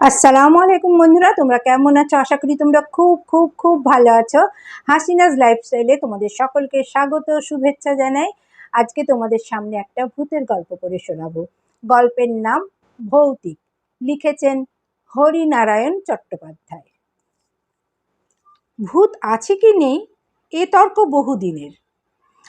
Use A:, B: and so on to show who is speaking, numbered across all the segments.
A: আসসালামু আলাইকুম বন্ধুরা, তোমরা কেমন আছো? আশা করি তোমরা খুব খুব খুব ভালো আছো। হাসিনাজ লাইফস্টাইলে তোমাদের সকলকে স্বাগত শুভেচ্ছা জানাই। আজকে তোমাদের সামনে একটা ভূতের গল্প করে শোনাবো। গল্পের নাম ভৌতিক। লিখেছেন হরিনারায়ণ চট্টোপাধ্যায়। ভূত আছে কি নেই? এ তর্ক বহুদিনের।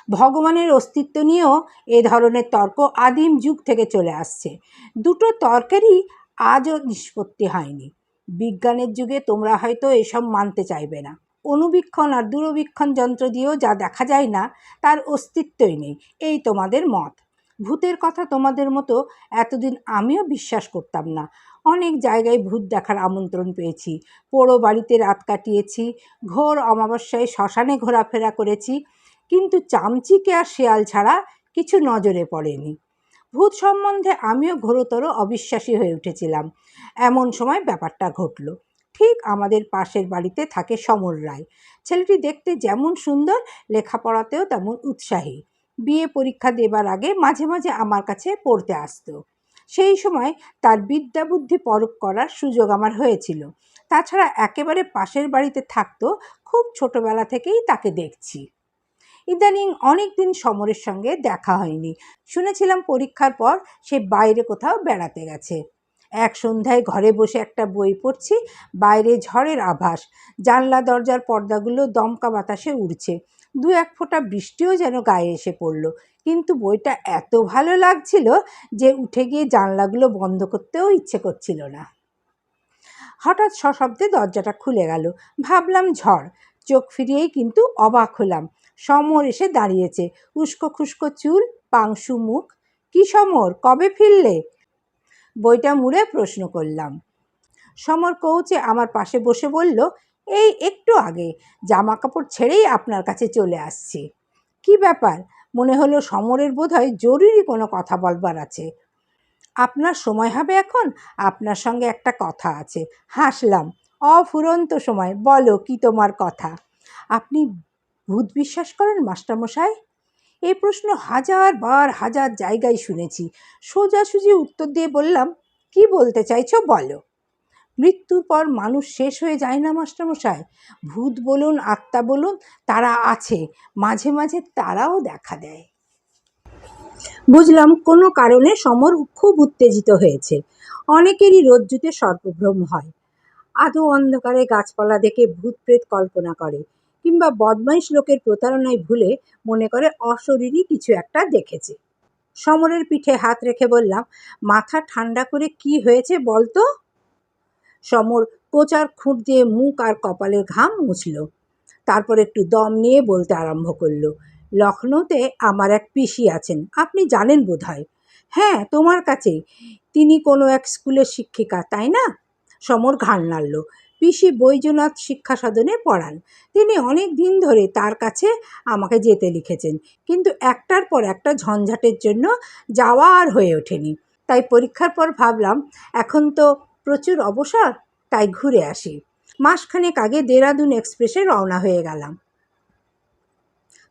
A: ভগবানের অস্তিত্ব নিয়েও এ ধরনের তর্ক আদিম যুগ থেকে চলে আসছে। দুটো তর্কেরই আজও নিষ্পত্তি হয়নি। বিজ্ঞানের যুগে তোমরা হয়তো এসব মানতে চাইবে না। অনুবীক্ষণ আর দূরবীক্ষণ যন্ত্র দিয়েও যা দেখা যায় না, তার অস্তিত্বই নেই। এই তোমাদের মত। ভূতের কথা তোমাদের মতো এতদিন আমিও বিশ্বাস করতাম না। অনেক জায়গায় ভূত দেখার আমন্ত্রণ পেয়েছি। পোড়ো বাড়িতে রাত কাটিয়েছি, ঘোর অমাবস্যায় শ্মশানে ঘোরাফেরা করেছি, কিন্তু চামচিকে আর শেয়াল ছাড়া কিছু নজরে পড়েনি। ভূত সম্বন্ধে আমিও ঘোরতর অবিশ্বাসী হয়ে উঠেছিলাম। এমন সময় ব্যাপারটা ঘটল। ঠিক আমাদের পাশের বাড়িতে থাকে সমর রায়। ছেলেটি দেখতে যেমন সুন্দর, লেখাপড়াতেও তেমন উৎসাহী। বিয়ে পরীক্ষা দেবার আগে মাঝে মাঝে আমার কাছে পড়তে আসতো। সেই সময় তার বিদ্যা বুদ্ধি পরখ করার সুযোগ আমার হয়েছিল। তাছাড়া একেবারে পাশের বাড়িতে থাকতো, খুব ছোটবেলা থেকেই তাকে দেখছি। ইদানিং অনেক দিন সমরের সঙ্গে দেখা হয়নি। শুনেছিলাম পরীক্ষার পর সে বাইরে কোথাও বেড়াতে গেছে। এক সন্ধ্যায় ঘরে বসে একটা বই পড়ছি, বাইরে ঝড়ের আভাস। জানলা দরজার পর্দাগুলো দমকা বাতাসে উড়ছে। দু এক ফোঁটা বৃষ্টিও যেন গায়ে এসে পড়ল। কিন্তু বইটা এত ভালো লাগছিল যে উঠে গিয়ে জানলাগুলো বন্ধ করতেও ইচ্ছে করছিল না। হঠাৎ সশব্দে দরজাটা খুলে গেল। ভাবলাম ঝড়। চোখ ফিরিয়েই কিন্তু অবাক হলাম। সমর এসে দাঁড়িয়েছে। উস্কো খুস্কো চুল, পাংশু মুখ। কি সমর, কবে ফিরলে? বইটা মুড়ে প্রশ্ন করলাম। সমর কৌচে আমার পাশে বসে বলল, এই একটু আগে জামা কাপড় ছেড়েই আপনার কাছে চলে আসছি। কি ব্যাপার? মনে হলো সমরের বোধহয় জরুরি কোনো কথা বলবার আছে। আপনার সময় হবে এখন, আপনার সঙ্গে একটা কথা আছে। হাসলাম। অফুরন্ত সময়, বলো কি তোমার কথা? আপনি ভূত বিশ্বাস করেন মাস্টারমশাই? এই প্রশ্ন হাজার বার হাজার জায়গায় শুনেছি। সোজাসুজি উত্তর দিয়ে বললাম, কি বলতে চাইছো বলো। মৃত্যুর পর মানুষ শেষ হয়ে যায় না মাস্টারমশাই। ভূত বলুন, আত্মা বলুন, তারা আছে। মাঝে মাঝে তারাও দেখা দেয়। বুঝলাম কোনো কারণে সমর খুব উত্তেজিত হয়েছে। অনেকেরই রজ্জুতে সর্বভ্রম হয়। আদৌ অন্ধকারে গাছপালা দেখে ভূত প্রেত কল্পনা করে। কিংবা বদমাইশ লোকের প্রতারণায় ভুলে মনে করে অশরীরই কিছু একটা দেখেছে। সমরের পিঠে হাত রেখে বললাম, মাথা ঠান্ডা করে কি হয়েছে বলতো? সমর কোচার খুঁট দিয়ে মুখ আর কপালের ঘাম মুছল। তারপর একটু দম নিয়ে বলতে আরম্ভ করল, লখনৌতে আমার এক পিসি আছেন, আপনি জানেন বোধহয়? হ্যাঁ তোমার কাছেই। তিনি কোনো এক স্কুলের শিক্ষিকা, তাই না? সমর ঘাড় নাড়ল পিসি বৈজনাথ শিক্ষা সদনে পড়ান। তিনি অনেক দিন ধরে তার কাছে আমাকে যেতে লিখেছেন। কিন্তু একটার পর একটা ঝঞ্ঝাটের জন্য যাওয়া আর হয়ে ওঠেনি। তাই পরীক্ষার পর ভাবলাম, এখন তো প্রচুর অবসর, তাই ঘুরে আসি। মাসখানেক আগে দেরাদুন এক্সপ্রেসে রওনা হয়ে গেলাম।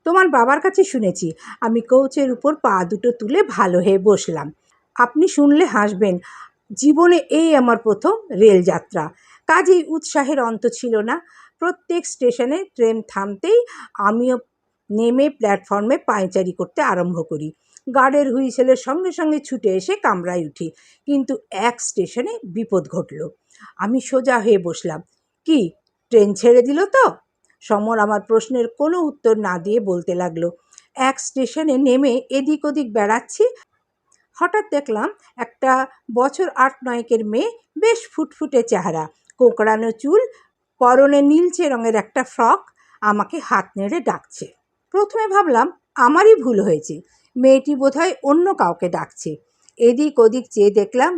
A: তোমার বাবার কাছে শুনেছি, আমি কোচের উপর পা দুটো তুলে ভালো হয়ে বসলাম। আপনি শুনলে হাসবেন, জীবনে এই আমার প্রথম রেলযাত্রা। কাজেই উৎসাহের অন্ত ছিল না। প্রত্যেক স্টেশনে ট্রেন থামতেই আমিও নেমে প্ল্যাটফর্মে পায়চারি করতে আরম্ভ করি। গার্ডের হুইসেলের সঙ্গে সঙ্গে ছুটে এসে কামরায় উঠি। কিন্তু এক স্টেশনে বিপদ ঘটল। আমি সোজা হয়ে বসলাম। কি, ট্রেন ছেড়ে দিল তো? সমর আমার প্রশ্নের কোনো উত্তর না দিয়ে বলতে লাগল। এক স্টেশনে নেমে এদিক ওদিক বেড়াচ্ছি। হঠাৎ দেখলাম একটা বছর আট নয়কের মেয়ে বেশ ফুটফুটে চেহারা। কোঁকড়ানো চুল, পরনে নীলচে রঙের একটা ফ্রক আমাকে হাত নেড়ে ডাকছে। প্রথমে ভাবলাম, আমারই ভুল হয়েছে। মেয়েটি বোধহয় অন্য কাউকে ডাকছে। এদিক ওদিক চেয়ে দেখলাম,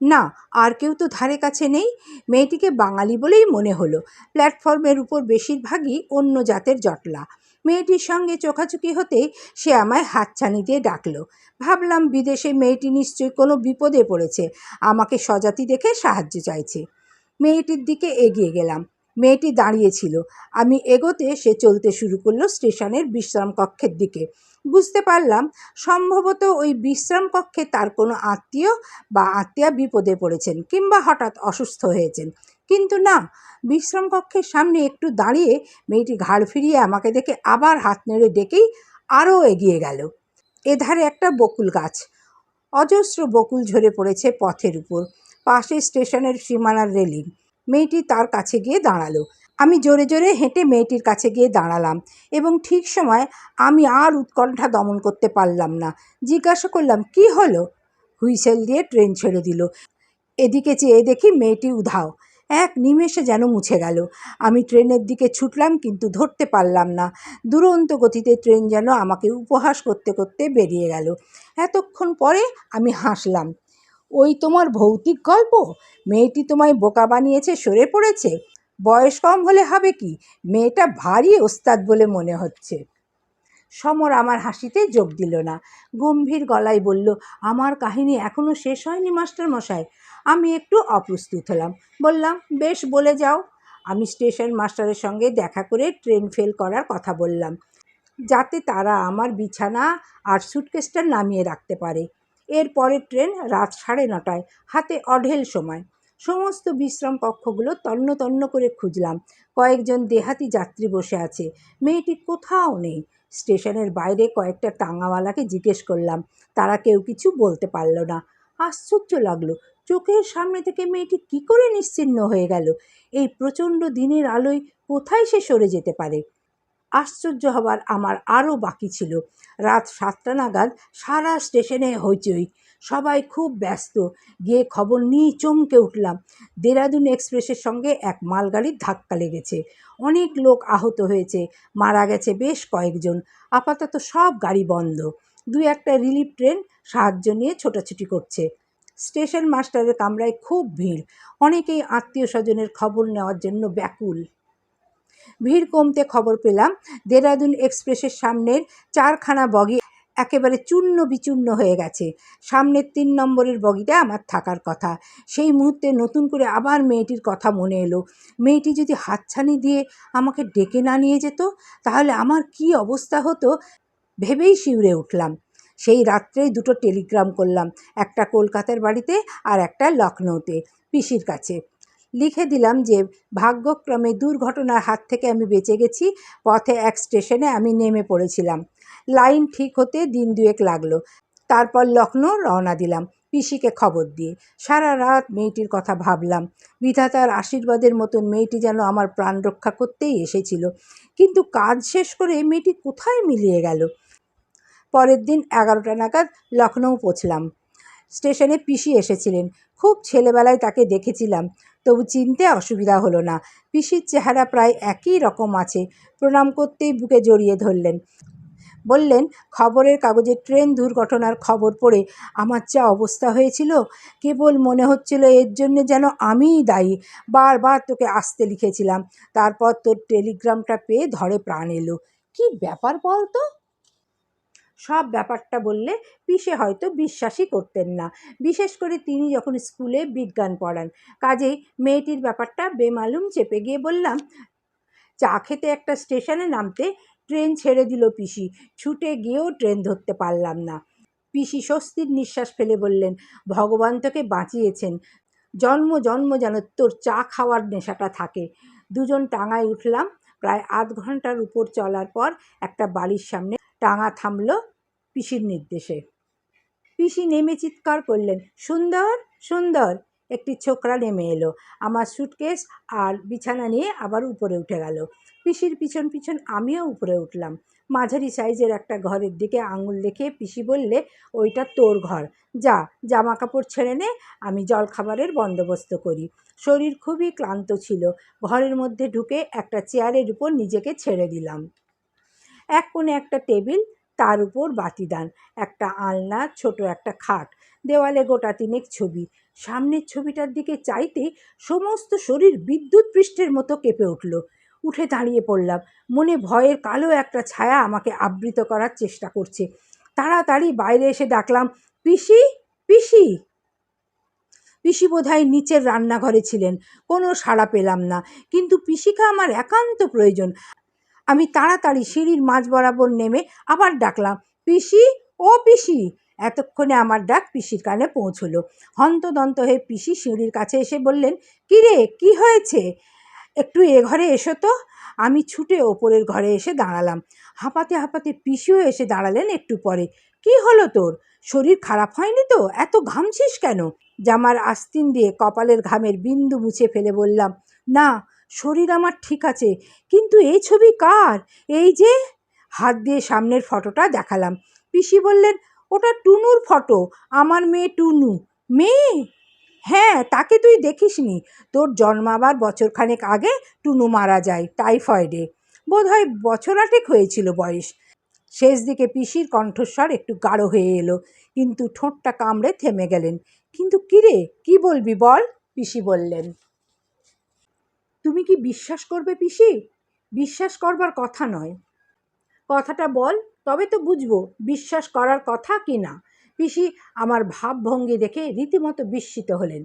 A: না, আর কেউ তো ধারে কাছে নেই। মেয়েটিকে বাঙালি বলেই মনে হলো। প্ল্যাটফর্মের উপর বেশিরভাগই অন্য জাতের জটলা। মেয়েটির সঙ্গে চোখাচুকি হতেই সে আমায় হাতছানি দিয়ে ডাকলো। ভাবলাম, বিদেশে মেয়েটি নিশ্চয়ই কোনো বিপদে পড়েছে। আমাকে সজাতি দেখে সাহায্য চাইছে। মেয়েটির দিকে এগিয়ে গেলাম। মেয়েটি দাঁড়িয়েছিল। আমি এগোতে সে চলতে শুরু করল স্টেশনের বিশ্রাম কক্ষের দিকে। বুঝতে পারলাম, সম্ভবত ওই বিশ্রাম কক্ষে তার কোনো আত্মীয় বা আত্মীয়া বিপদে পড়েছেন কিংবা হঠাৎ অসুস্থ হয়েছেন। কিন্তু না বিশ্রাম কক্ষের সামনে একটু দাঁড়িয়ে মেয়েটি ঘাড় ফিরিয়ে আমাকে দেখে আবার হাত নেড়ে ডেকেই আরও এগিয়ে গেল। এধারে একটা বকুল গাছ। অজস্র বকুল ঝরে পড়েছে পথের উপর। পাশে স্টেশনের সীমানার রেলিং। মেয়েটি তার কাছে গিয়ে দাঁড়াল। আমি জোরে জোরে হেঁটে মেয়েটির কাছে গিয়ে দাঁড়ালাম এবং ঠিক সময় আমি আর উৎকণ্ঠা দমন করতে পারলাম না। জিজ্ঞাসা করলাম, কি হলো? হুইসেল দিয়ে ট্রেন ছেড়ে দিল। এদিকে চেয়ে দেখি মেয়েটি উধাও। এক নিমেষে যেন মুছে গেল। আমি ট্রেনের দিকে ছুটলাম কিন্তু ধরতে পারলাম না। দুরন্ত গতিতে ট্রেন যেন আমাকে উপহাস করতে করতে বেরিয়ে গেল। এতক্ষণ পরে আমি হাসলাম। ওই তোমার ভৌতিক গল্প? মেয়েটি তোমায় বোকা বানিয়েছে, সরে পড়েছে? বয়স কম হলে হবে কি? মেয়েটা ভারী ওস্তাদ বলে মনে হচ্ছে। সমর আমার হাসিতে যোগ দিল না। গম্ভীর গলায় বলল, আমার কাহিনী এখনও শেষ হয়নি, মাস্টার মশাই। আমি একটু অপ্রস্তুত হলাম। বললাম, বেশ, বলে যাও। আমি স্টেশন মাস্টারের সঙ্গে দেখা করে ট্রেন ফেল করার কথা বললাম, যাতে তারা আমার বিছানা আর সুটকেসটা নামিয়ে রাখতে পারে। এর পরের ট্রেন রাত সাড়ে নটায়, হাতে অঢেল সময়। সমস্ত বিশ্রাম কক্ষগুলো তন্ন তন্ন করে খুঁজলাম। কয়েকজন দেহাতি যাত্রী বসে আছে। মেয়েটি কোথাও নেই। স্টেশনের বাইরে কয়েকটা টাঙাওয়ালাকে জিজ্ঞেস করলাম, তারা কেউ কিছু বলতে পারল না। আশ্চর্য লাগল, চোখের সামনে থেকে মেয়েটি কি করে নিশ্চিহ্ন হয়ে গেল? এই প্রচণ্ড দিনের আলোয় কোথায় সে সরে যেতে পারে? আশ্চর্য হবার আমার আরও বাকি ছিল। রাত সাতটা নাগাদ সারা স্টেশনে হইচই। সবাই খুব ব্যস্ত। গিয়ে খবর নিয়ে চমকে উঠলাম। দেরাদুন এক্সপ্রেসের সঙ্গে এক মালগাড়ির ধাক্কা লেগেছে। অনেক লোক আহত হয়েছে। মারা গেছে বেশ কয়েকজন। আপাতত সব গাড়ি বন্ধ। দু একটা রিলিফ ট্রেন সাহায্য নিয়ে ছোটাছুটি করছে। স্টেশন মাস্টারের কামরায় খুব ভিড়। অনেকেই আত্মীয় স্বজনের খবর নেওয়ার জন্য ব্যাকুল। ভিড় কমতে খবর পেলাম। দেরাদুন এক্সপ্রেসের সামনের চারখানা বগি একেবারে চূর্ণ বিচূর্ণ হয়ে গেছে। সামনের তিন নম্বরের বগিটা আমার থাকার কথা। সেই মুহূর্তে নতুন করে আবার মেয়েটির কথা মনে এলো। মেয়েটি যদি হাতছানি দিয়ে আমাকে ডেকে না নিয়ে যেত, তাহলে আমার কি অবস্থা হতো ভেবেই শিউরে উঠলাম। সেই রাত্রেই দুটো টেলিগ্রাম করলাম, একটা কলকাতার বাড়িতে আর একটা লখনৌতে পিসির কাছে। লিখে দিলাম যে, ভাগ্যক্রমে দুর্ঘটনার হাত থেকে আমি বেঁচে গেছি, পথে এক স্টেশনে আমি নেমে পড়েছিলাম। লাইন ঠিক হতে দিন দুয়েক লাগল। তারপর লখনৌ রওনা দিলাম। পিসিকে খবর দিয়ে। সারা রাত মেয়েটির কথা ভাবলাম। বিধাতার আশীর্বাদের মতন মেয়েটি যেন আমার প্রাণ রক্ষা করতেই এসেছিল। কিন্তু কাজ শেষ করে মেয়েটি কোথায় মিলিয়ে গেল? পরের দিন এগারোটা নাগাদ লখনৌ পৌঁছলাম। স্টেশনে পিসি এসেছিলেন। খুব ছেলেবেলায় তাকে দেখেছিলাম। তবু চিনতে অসুবিধা হলো না। পিসির চেহারা প্রায় একই রকম আছে। প্রণাম করতেই বুকে জড়িয়ে ধরলেন। বললেন, খবরের কাগজে ট্রেন দুর্ঘটনার খবর পড়ে আমার যা অবস্থা হয়েছিল, কেবল মনে হচ্ছিল এর জন্য যেন আমিই দায়ী। বারবার তোকে আসতে লিখেছিলাম। তারপর তোর টেলিগ্রামটা পেয়ে ধরে প্রাণ এলো। কি ব্যাপার বল তো সব ব্যাপারটা বললে পিসে হয়তো বিশ্বাসই করতেন না। বিশেষ করে তিনি যখন স্কুলে বিজ্ঞান পড়ান। কাজেই মেয়েটির ব্যাপারটা বেমালুম চেপে গিয়ে বললাম, চা খেতে একটা স্টেশনে নামতে ট্রেন ছেড়ে দিল পিসি। ছুটে গিয়েও ট্রেন ধরতে পারলাম না। পিসি স্বস্তির নিঃশ্বাস ফেলে বললেন, ভগবান তোকে বাঁচিয়েছেন। জন্ম জন্ম যেন তোর চা খাওয়ার নেশাটা থাকে। দুজন টাঙায় উঠলাম। প্রায় আধ ঘণ্টার উপর চলার পর একটা বাড়ির সামনে টাঙা থামল পিসির নির্দেশে। পিসি নেমে চিৎকার করলেন, সুন্দর সুন্দর। একটি ছোকরা নেমে এলো। আমার সুটকেস আর বিছানা নিয়ে আবার উপরে উঠে গেল। পিসির পিছন পিছন আমিও উপরে উঠলাম। মাঝারি সাইজের একটা ঘরের দিকে আঙুল দেখে পিসি বললে, ওইটা তোর ঘর। যা জামা কাপড় ছেড়ে নে, আমি জলখাবারের বন্দোবস্ত করি। শরীর খুবই ক্লান্ত ছিল। ঘরের মধ্যে ঢুকে একটা চেয়ারের উপর নিজেকে ছেড়ে দিলাম। এক কোণে একটা টেবিল, তার উপর বাতিদান, একটা আলনা, ছোট একটা খাট, দেওয়ালে গোটা তিনেক ছবি। সামনের ছবিটার দিকে চাইতে সমস্ত শরীর বিদ্যুৎ পৃষ্ঠের মতো কেঁপে উঠল। উঠে দাঁড়িয়ে পড়লাম। মনে ভয়ের কালো একটা ছায়া আমাকে আবৃত করার চেষ্টা করছে। তাড়াতাড়ি বাইরে এসে ডাকলাম, পিসি পিসি! পিসি বোধহয় নিচের রান্নাঘরে ছিলেন। কোনো সাড়া পেলাম না। কিন্তু পিসিকে আমার একান্ত প্রয়োজন। আমি তাড়াতাড়ি সিঁড়ির মাঝ বরাবর নেমে আবার ডাকলাম, পিসি? ও পিসি? এতক্ষণে আমার ডাক পিসির কানে পৌঁছলো। হন্তদন্ত হয়ে পিসি সিঁড়ির কাছে এসে বললেন, কী রে, কী হয়েছে? একটু এ ঘরে এসো তো। আমি ছুটে ওপরের ঘরে এসে দাঁড়ালাম। হাঁপাতে হাঁপাতে পিসিও এসে দাঁড়ালেন একটু পরে। কি হলো তোর? শরীর খারাপ হয়নি তো? এত ঘামছিস কেন? জামার আস্তিন দিয়ে কপালের ঘামের বিন্দু মুছে ফেলে বললাম, না শরীর আমার ঠিক আছে, কিন্তু এই ছবি কার? এই যে, হাত দিয়ে সামনের ফটোটা দেখালাম। পিসি বললেন, ওটা টুনুর ফটো, আমার মেয়ে টুনু। মেয়ে? হ্যাঁ তাকে তুই দেখিসনি। তোর জন্মাবার বছরখানেক আগে টুনু মারা যায়, টাইফয়েডে। বোধহয় বছর আটেক হয়েছিল বয়স। শেষ দিকে পিসির কণ্ঠস্বর একটু গাঢ় হয়ে এলো, কিন্তু ঠোঁটটা কামড়ে থেমে গেলেন। কিন্তু কিরে, কি বলবি বল? পিসি বললেন। তুমি কি বিশ্বাস করবে পিসি? বিশ্বাস করবার কথা নয়। কথাটা বল, তবে তো বুঝব বিশ্বাস করার কথা কি না। পিসি আমার ভাবভঙ্গি দেখে রীতিমতো বিস্মিত হলেন।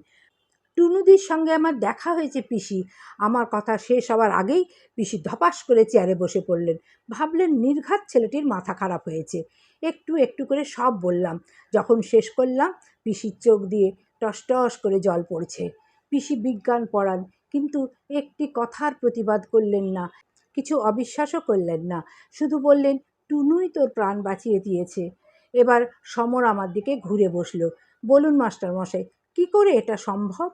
A: টুনুদির সঙ্গে আমার দেখা হয়েছে পিসি। আমার কথা শেষ হওয়ার আগেই পিসি ধপাস করে চেয়ারে বসে পড়লেন। ভাবলেন নির্ঘাত ছেলেটির মাথা খারাপ হয়েছে। একটু একটু করে সব বললাম। যখন শেষ করলাম, পিসির চোখ দিয়ে টসটস করে জল পড়ছে। পিসি বিজ্ঞান পড়ান। কিন্তু একটি কথার প্রতিবাদ করলেন না, কিছু অবিশ্বাসও করলেন না। শুধু বললেন, টুনুই তোর প্রাণ বাঁচিয়ে দিয়েছে। এবার সমর আমার দিকে ঘুরে বসল। বলুন মাস্টার মশাই, কী করে এটা সম্ভব?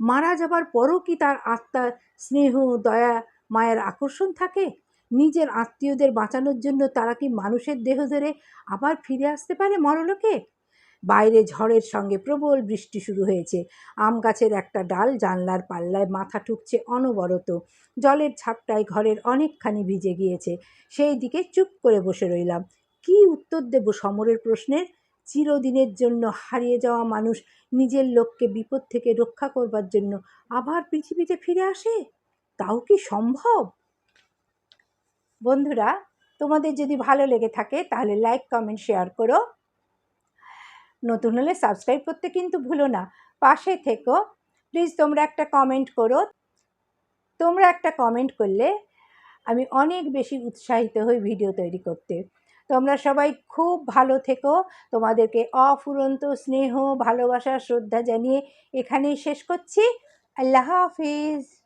A: মারা যাবার পরও কি তার আত্মার স্নেহ, দয়া, মায়ের আকর্ষণ থাকে? নিজের আত্মীয়দের বাঁচানোর জন্য তারা কি মানুষের দেহ ধরে আবার ফিরে আসতে পারে মরলোকে? বাইরে ঝড়ের সঙ্গে প্রবল বৃষ্টি শুরু হয়েছে। আম গাছের একটা ডাল জানলার পাল্লায় মাথা ঠুকছে অনবরত। জলের ছাপটায় ঘরের অনেকখানি ভিজে গিয়েছে। সেই দিকে চুপ করে বসে রইলাম। কি উত্তর দেব সমরের প্রশ্নের? চিরদিনের জন্য হারিয়ে যাওয়া মানুষ নিজের লোককে বিপদ থেকে রক্ষা করবার জন্য আবার পৃথিবীতে ফিরে আসে? তাও কি সম্ভব? বন্ধুরা, তোমাদের যদি ভালো লেগে থাকে তাহলে লাইক কমেন্ট শেয়ার করো। নতুন হলে সাবস্ক্রাইব করতে কিন্তু ভুলো না। পাশে থেকো। প্লিজ তোমরা একটা কমেন্ট করো। তোমরা একটা কমেন্ট করলে আমি অনেক বেশি উৎসাহিত হই ভিডিও তৈরি করতে। তোমরা সবাই খুব ভালো থেকো। তোমাদেরকে অফুরন্ত স্নেহ, ভালোবাসা, শ্রদ্ধা জানিয়ে এখানেই শেষ করছি। আল্লাহ হাফিজ।